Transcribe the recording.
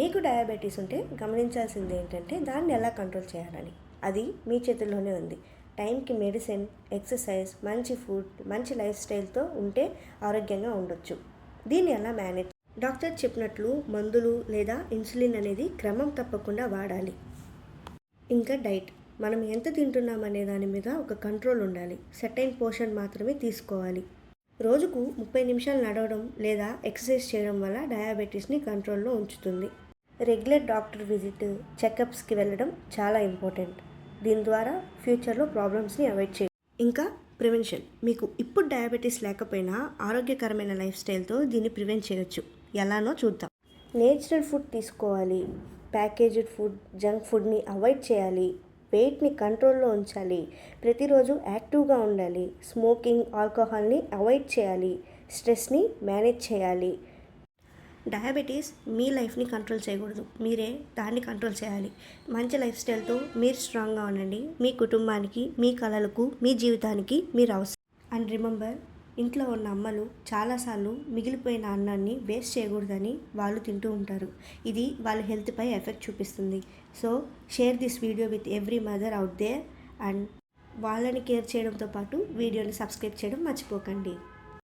మీకు డయాబెటీస్ ఉంటే గమనించాల్సింది ఏంటంటే దాన్ని ఎలా కంట్రోల్ చేయాలని. అది మీ చేతుల్లోనే ఉంది. టైంకి మెడిసిన్ ఎక్సర్సైజ్ మంచి ఫుడ్ మంచి లైఫ్ స్టైల్తో ఉంటే ఆరోగ్యంగా ఉండొచ్చు. దీన్ని ఎలా మేనేజ్ డాక్టర్ చెప్పినట్లు మందులు లేదా ఇన్సులిన్ అనేది క్రమం తప్పకుండా వాడాలి. ఇంకా డైట్ మనం ఎంత తింటున్నాం అనే దాని మీద ఒక కంట్రోల్ ఉండాలి. సెటైన్ పోర్షన్ మాత్రమే తీసుకోవాలి. రోజుకు ముప్పై నిమిషాలు నడవడం లేదా ఎక్సర్సైజ్ చేయడం వల్ల డయాబెటీస్ని కంట్రోల్లో ఉంచుతుంది. రెగ్యులర్ డాక్టర్ విజిట్ చెకప్స్కి వెళ్ళడం చాలా ఇంపార్టెంట్. దీని ద్వారా ఫ్యూచర్లో ప్రాబ్లమ్స్ని అవాయిడ్ చేయ ఇంకా ప్రివెన్షన్. మీకు ఇప్పుడు డయాబెటీస్ లేకపోయినా ఆరోగ్యకరమైన లైఫ్ స్టైల్తో దీన్ని ప్రివెంట్ చేయొచ్చు. ఎలానో చూద్దాం. నేచురల్ ఫుడ్ తీసుకోవాలి. ప్యాకేజ్డ్ ఫుడ్ జంక్ ఫుడ్ని అవాయిడ్ చేయాలి. వెయిట్ని కంట్రోల్లో ఉంచాలి. ప్రతిరోజు యాక్టివ్గా ఉండాలి. స్మోకింగ్ ఆల్కహాల్ని అవాయిడ్ చేయాలి. స్ట్రెస్ని మేనేజ్ చేయాలి. డయాబెటీస్ మీ లైఫ్ని కంట్రోల్ చేయకూడదు. మీరే దాన్ని కంట్రోల్ చేయాలి. మంచి లైఫ్ స్టైల్తో మీరు స్ట్రాంగ్గా ఉండండి. మీ కుటుంబానికి మీ కళలకు మీ జీవితానికి మీరు అవసరం. అండ్ రిమెంబర్ ఇంట్లో ఉన్న అమ్మలు చాలాసార్లు మిగిలిపోయిన అన్నాన్ని వేస్ట్ చేయకూడదని వాళ్ళు తింటూ ఉంటారు. ఇది వాళ్ళ హెల్త్పై ఎఫెక్ట్ చూపిస్తుంది. So share this video with every mother out there and వాళ్ళని కేర్ చేయడంతో పాటు వీడియోని సబ్స్క్రైబ్ చేయడం మర్చిపోకండి.